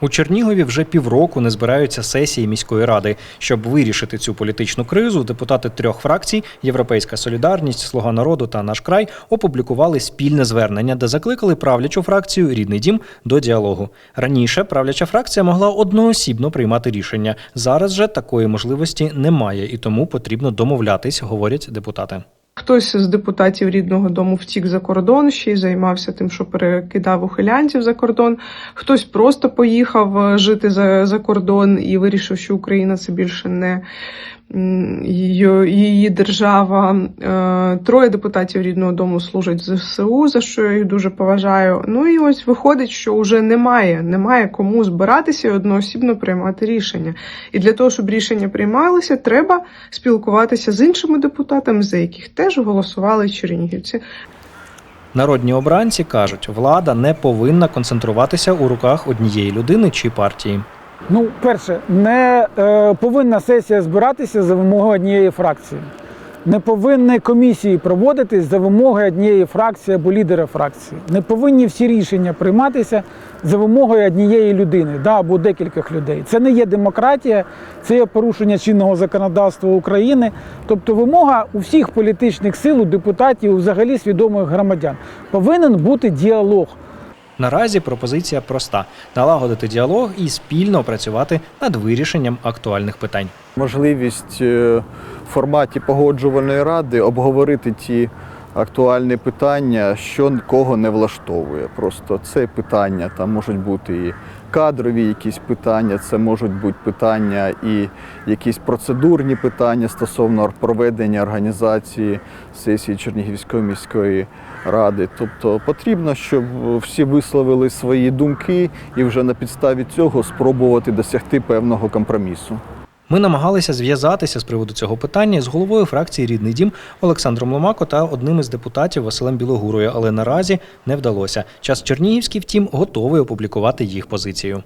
У Чернігові вже півроку не збираються сесії міської ради. Щоб вирішити цю політичну кризу, депутати трьох фракцій Європейська Солідарність, Слуга народу та наш край опублікували спільне звернення, де закликали правлячу фракцію Рідний дім до діалогу. Раніше правляча фракція могла одноосібно приймати рішення. Зараз же такої можливості немає, і тому потрібно домовлятись, говорять депутати. Хтось з депутатів рідного дому втік за кордон, ще й займався тим, що перекидав ухилянців за кордон. Хтось просто поїхав е, жити за, за кордон і вирішив, що Україна це більше не її, держава. Е, Троє депутатів рідного дому служать в ЗСУ, за що я їх дуже поважаю. Ну і ось виходить, що вже немає, немає кому збиратися і одноосібно приймати рішення. І для того, щоб рішення приймалися, треба спілкуватися з іншими депутатами, за яких теж голосували чернігівці. Народні обранці кажуть, влада не повинна концентруватися у руках однієї людини чи партії. Ну, перше, не е, повинна сесія збиратися за вимогою однієї фракції. Не повинні комісії проводитись за вимогою однієї фракції або лідера фракції. Не повинні всі рішення прийматися за вимогою однієї людини да, або декількох людей. Це не є демократія, це є порушення чинного законодавства України. Тобто вимога у всіх політичних сил, у депутатів, взагалі свідомих громадян. Повинен бути діалог. Наразі пропозиція проста: налагодити діалог і спільно працювати над вирішенням актуальних питань. можливість е, в форматі погоджувальної ради обговорити ті актуальні питання, що кого не влаштовує. Просто це питання, там можуть бути і кадрові якісь питання, це можуть бути питання і якісь процедурні питання стосовно проведення організації сесії Чернігівської міської ради. Тобто потрібно, щоб всі висловили свої думки і вже на підставі цього спробувати досягти певного компромісу. Ми намагалися зв'язатися з приводу цього питання з головою фракції Рідний дім Олександром Ломако та одним із депутатів Василем Білогурою, але наразі не вдалося. Час Чернігівський, втім, готовий опублікувати їх позицію.